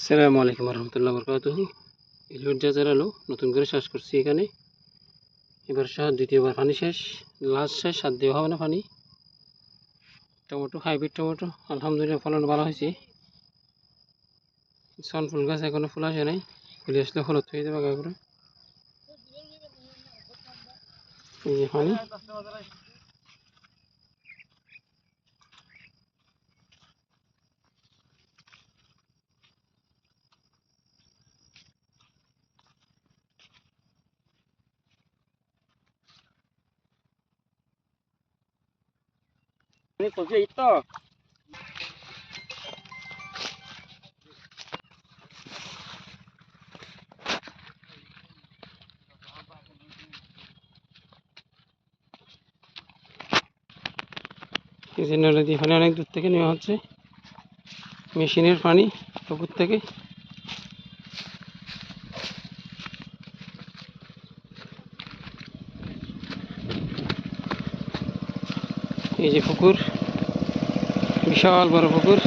আসসালামু আলাইকুম রহমতুল্লাহ বরকাত ইলুট জাজার আলু, নতুন করে চাষ করছি এখানে। এবার সহ দ্বিতীয়বার পানি শেষ লাস্ট শেষ সাত দেওয়া হবে না পানি। টমেটো, হাইব্রিড টমেটো, আলহামদুলিল্লাহ ফলন ভালো হয়েছে। সন ফুল গাছ এখনও ফুল আসে নাই। ফুলে আসলে হলুদ হয়ে যাবে করে। এই যে পানি। পানি অনেক দূর থেকে নেওয়া হচ্ছে মেশিনের পানি পুকুর থেকে এই যে পুকুর বিশাল বড় পুকুর